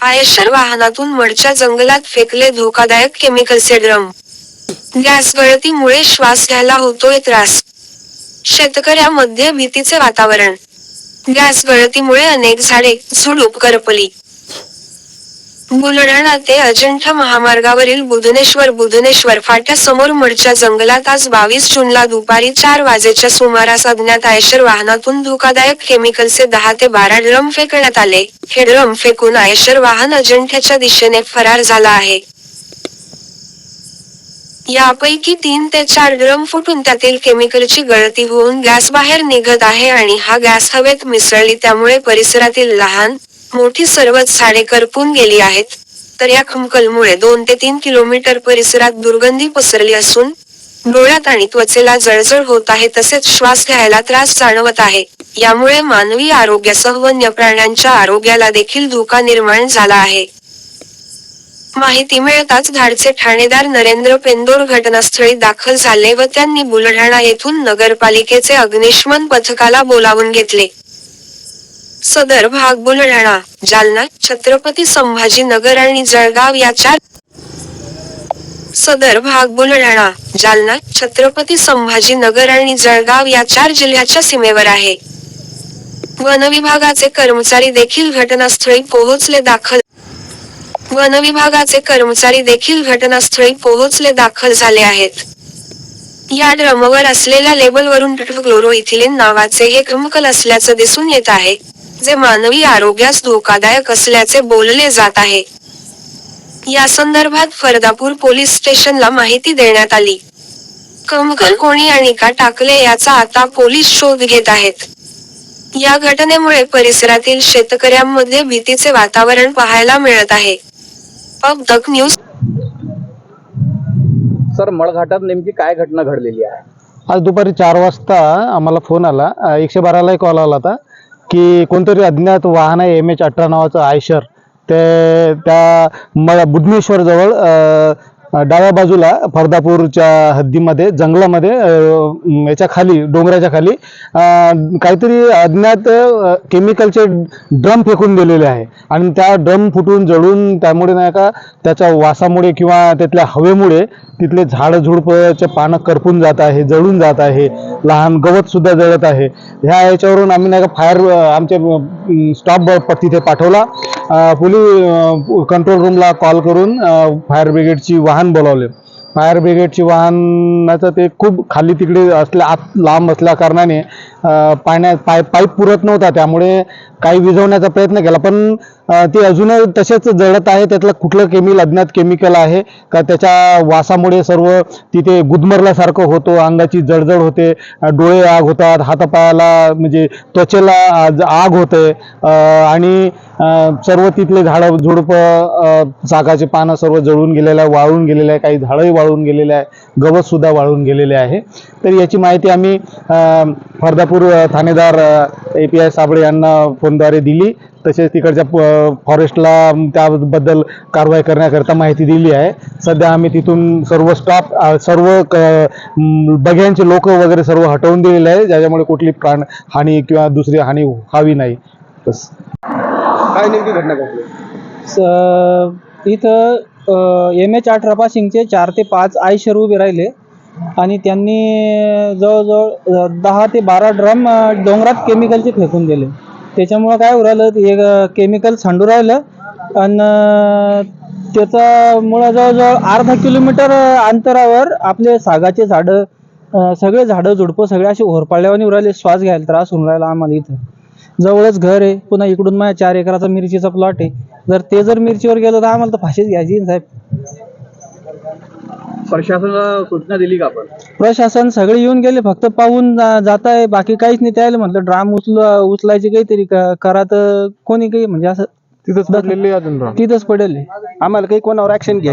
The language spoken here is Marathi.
आयशर वाहनातून मडच्या जंगलात फेकले धोकादायक केमिकलचे ड्रम गॅस गळतीमुळे श्वास घ्यायला होतोय त्रास. शेतकऱ्यामध्ये भीतीचे वातावरण. गॅस गळतीमुळे अनेक झाडे झुडूप करपली. बुलढाणा ते अजंठा महामार्गावरील बुधनेश्वर बुधनेश्वर फाट्यासमोर मडच्या जंगलात आज बावीस जूनला दुपारी चार वाजेच्या सुमारास अज्ञात आयशर वाहनातून धोकादायक केमिकलचे दहा ते बारा ड्रम फेकण्यात आले. हे ड्रम फेकून आयशर वाहन अजंठ्याच्या दिशेने फरार झाला आहे. यापैकी तीन ते चार ड्रम फुटून त्यातील केमिकलची गळती होऊन गॅस बाहेर निघत आहे आणि हा गॅस हवेत मिसळली त्यामुळे परिसरातील लहान मोठी सर्वच झाडे करपून गेली आहेत. तर या खमकलमुळे दोन ते तीन किलोमीटर परिसरात दुर्गंधी पसरली असून डोळ्यात आणि त्वचेला जळजळ होत आहे तसेच श्वास घ्यायला त्रास जाणवत आहे. यामुळे मानवी आरोग्यासह वन्य प्राण्यांच्या आरोग्याला देखील धोका निर्माण झाला आहे. माहिती मिळताच धाडचे ठाणेदार नरेंद्र पेंदोर घटनास्थळी दाखल झाले व त्यांनी बुलढाणा येथून नगरपालिकेचे अग्निशमन पथकाला बोलावून घेतले. सदर भाग बुलढाणा जालना छत्रपती संभाजी नगर आणि जळगाव या चार सदर भाग बुलढाणा जालना छत्रपती संभाजी नगर आणि जळगाव या चार जिल्ह्याच्या सीमेवर आहे. वन विभागाचे कर्मचारी देखील घटनास्थळी पोहोचले दाखल वन विभागाचे कर्मचारी देखील घटनास्थळी पोहोचले दाखल झाले आहेत. या ड्रमवर असलेल्या लेबलवरून क्लोरोइथिलीन नावाचे हे केमिकल असल्याचं दिसून येत आहे. जे मानवी आरोग्यास धोकादायक असल्याचे बोलले जात आहे. या संदर्भात फरदापूर पोलीस स्टेशनला माहिती देण्यात आली. केमिकल कोणी आणि का टाकले याचा आता पोलीस शोध घेत आहेत. या घटनेमुळे परिसरातील शेतकऱ्यांमध्ये भीतीचे वातावरण पाहायला मिळत आहे. न्यूज. सर मळघाटात नेमकी काय घटना घडलेली आहे? आज दुपारी चार वाजता आम्हाला फोन आला. एकशे बारालाही कॉल आला होता. की कोणतरी अज्ञात वाहन आहे एम एच अठरा नावाचं आयशर. ते त्या म बुधनेश्वर जवळ डाव्या बाजूला फरदापूरच्या हद्दीमध्ये जंगलामध्ये याच्या खाली डोंगराच्या खाली काहीतरी अज्ञात केमिकलचे ड्रम फेकून दिलेले आहे. आणि त्या ड्रम फुटून जळून त्यामुळे नाही का त्याच्या वासामुळे किंवा त्यातल्या हवेमुळे तिथले झाडं झुडपचे पानं करपून जात आहे जळून जात आहे लहान गवत सुद्धा जळत आहे. ह्या याच्यावरून आम्ही नाही का फायर आमचे स्टॉप तिथे पाठवला. पोलीस कंट्रोल रूमला कॉल करून फायर ब्रिगेडची वाहन बोलावले. फायर ब्रिगेडची वाहनाचं ते खूप खाली तिकडे असल्या आत लांब असल्या कारणाने पाण्यात पाय पाईप पुरत नव्हता. त्यामुळे काही विझवण्याचा प्रयत्न केला. पण ते अजूनही तसेच जळत आहे. त्यातलं कुठलं केमिकल अज्ञात केमिकल आहे. का त्याच्या वासामुळे सर्व तिथे गुदमरल्यासारखं होतो. अंगाची जळजळ होते. डोळे आग होतात. हातापायाला म्हणजे त्वचेला आज आग होते. आणि सर्व तिथले झाडं झुडपं सागाचे पानं सर्व जळून गेलेलं आहे वाळून गेलेलं आहे काही झाडंही वाळून गेलेले आहे गवत सुद्धा वाळून गेलेले आहे. तर याची माहिती आम्ही फरदापूर थानेदार ए पी आय साबळे यांना फोनद्वारे दिली. तसेच तिकडच्या फॉरेस्टला त्याबद्दल कारवाई करण्याकरता माहिती दिली आहे. सध्या आम्ही तिथून सर्व स्टाफ सर्व क- बघ्यांचे लोक वगैरे सर्व हटवून दिलेले आहे. ज्याच्यामुळे कुठली प्राण हानी किंवा दुसरी हानी व्हावी नाही. बस. काय नेमकी घटना घडली? इथं एम एच आठ रपा सिंगचे चार ते पाच आयशर उभे राहिले. आणि त्यांनी जवळजवळ दहा ते बारा ड्रम डोंगरात केमिकलचे फेकून दिले. त्याच्यामुळं काय होऊ राहिलं एक केमिकल सांडू राहिलं. आणि त्याच्यामुळं जवळजवळ अर्धा किलोमीटर अंतरावर आपले सागाचे झाडं सगळे झाडं झुडपं सगळे असे होरपाळल्यावर उराले श्वास घ्यायला त्रास होऊन राहिला आम्हाला इथं. जवळच घर आहे. पुन्हा इकडून माझ्या चार एकराचा मिरचीचा प्लॉट आहे. जर ते जर मिरचीवर गेलं तर आम्हाला तर फाशीच घ्यायची ना साहेब. प्रशासनाला सूचना दिली का आपण? प्रशासन सगळे येऊन गेले फक्त पाहून जा- जात आहे बाकी काहीच नाही. त्याला म्हटलं ड्राम उचल उचलायचे काहीतरी क- करा तर कोणी काही म्हणजे असं तिथंच पडलेली अजून तिथंच पडेल. आम्हाला काही कोणावर ऍक्शन घ्यायची